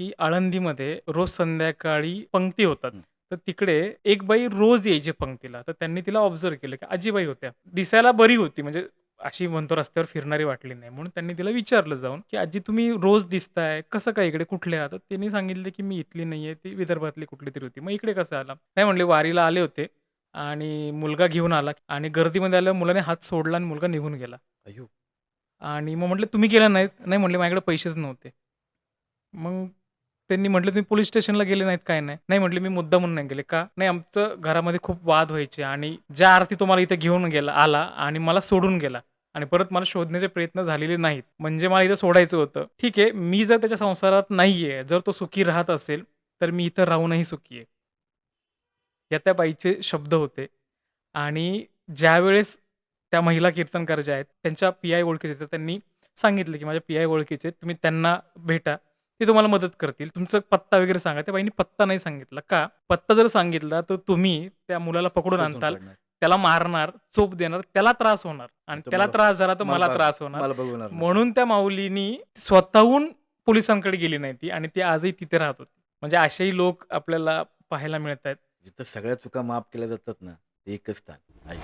की आळंदीमध्ये रोज संध्याकाळी पंक्ती होतात. हं. तर तिकडे एक बाई रोज यायची पंक्तीला. तर त्यांनी तिला ऑब्झर्व्ह केलं, की आजीबाई होत्या. दिसायला बरी होती म्हणजे अशी म्हणतो रस्त्यावर फिरणारी वाटली नाही. म्हणून त्यांनी तिला विचारलं जाऊन, की "आजी तुम्ही रोज दिसताय. कसं काय इकडे? कुठल्या?" तर तिने सांगितलं, की "मी इथली नाहीये. ती विदर्भातली कुठलीतरी होती." "मग इकडे कसं आला?" नाही म्हणले, "वारीला आले होते आणि मुलगा घेऊन आला आणि गर्दीमध्ये आल्यावर मुलाने हात सोडला आणि मुलगा निघून गेला." अय्यो! आणि मग म्हटलं, "तुम्ही गेला नाहीत?" "नाही," म्हणले, "माझ्याकडे पैसेच नव्हते." मग त्यांनी म्हटलं, "तुम्ही पोलीस स्टेशनला गेले नाहीत, काय नाही?" "नाही," म्हटले, "मी मुद्दामून नाही गेले." "का?" "नाही, आमचं घरामध्ये खूप वाद व्हायचे आणि ज्या अर्थी तुम्हाला इथे घेऊन गेला आला आणि मला सोडून गेला आणि परत मला शोधण्याचे प्रयत्न झालेले नाहीत. म्हणजे मला इथं सोडायचं होतं. ठीक आहे, मी जर त्याच्या संसारात नाहीये, जर तो सुखी राहत असेल, तर मी इथं राहूनही सुखी आहे." या त्या बाईचे शब्द होते आणि ज्यावेळेस त्या महिला कीर्तनकार ज्या आहेत, त्यांच्या पी-आय ओळखीचे तर त्यांनी सांगितलं, की "माझ्या पी-आय ओळखीचे तुम्ही त्यांना भेटा. ते तुम्हाला मदत करतील. तुमचा पत्ता वगैरे सांगा." त्या बाईंनी पत्ता नाही सांगितला. का? पत्ता जर सांगितला, तर तुम्ही त्या मुलाला पकडून शोधून आणताल, काढणार. त्याला मारणार, चोप देणार, त्याला त्रास होणार आणि त्याला त्रास झाला तर मला मला बघ त्रास होणार. मला बघवणार नाही. म्हणून त्या माऊलीनी स्वतःहून पोलिसांकडे गेली नाही ती आणि ती आजही तिथे राहत होती. म्हणजे असेही लोक आपल्याला पाहायला मिळतायत. जिथं सगळ्या चुका माफ केल्या जातात ना, ते एकच स्थान आई.